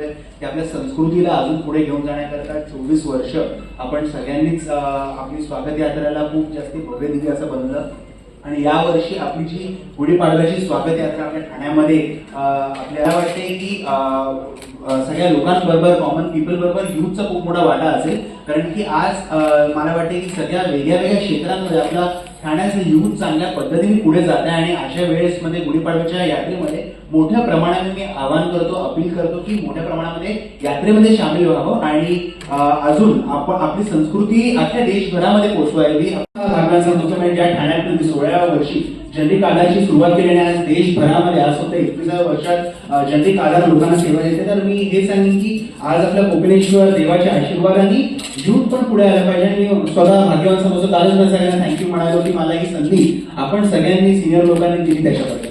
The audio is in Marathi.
करतोय की आपल्या संस्कृतीला अजून पुढे घेऊन जाण्याकरता चोवीस वर्ष आपण सगळ्यांनीच आपली स्वागत यात्रेला खूप जास्त भव्य दिली असं बनलं. आणि यावर्षी आपली जी गुढीपाडव्याची स्वागत यात्रा आपल्या ठाण्यामध्ये आपल्याला वाटते की सगळ्या लोकांबरोबर कॉमन पीपल बरोबर युथचा खूप मोठा वाटा असेल. कारण की आज मला वाटते की सगळ्या वेगळ्या वेगळ्या क्षेत्रांमध्ये आपला ठाण्याचं युथ चांगल्या पद्धतीने पुढे जात आहे आणि अशा वेळेस मध्ये गुढीपाडव्याच्या यात्रेमध्ये मोठ्या प्रमाणाने मी आवाहन करतो अपील करतो की मोठ्या प्रमाणामध्ये यात्रेमध्ये सामील व्हावं आणि अजून आपण आपली संस्कृती अख्ख्या देशभरामध्ये पोहोचवावी भागाचा मुख्य म्हणजे ज्या ठाण्यात सोळाव्या वर्षी जनरी काळाची सुरुवात केली आणि आज देशभरामध्ये आज फक्त एकविसाव्या वर्षात अं, जनरी लोकांना सेवा देते तर मी हे सांगेन की आज आपल्या कोकणेश्वर देवाच्या आशीर्वादाने युथ पण पुढे आलं पाहिजे आणि मी स्वतः भाग्यवान समजतो. कालच मी सगळ्यांना? थँक्यू म्हणालो की मला ही संधी आपण सगळ्यांनी सिनियर लोकांनी दिली त्याच्याबद्दल.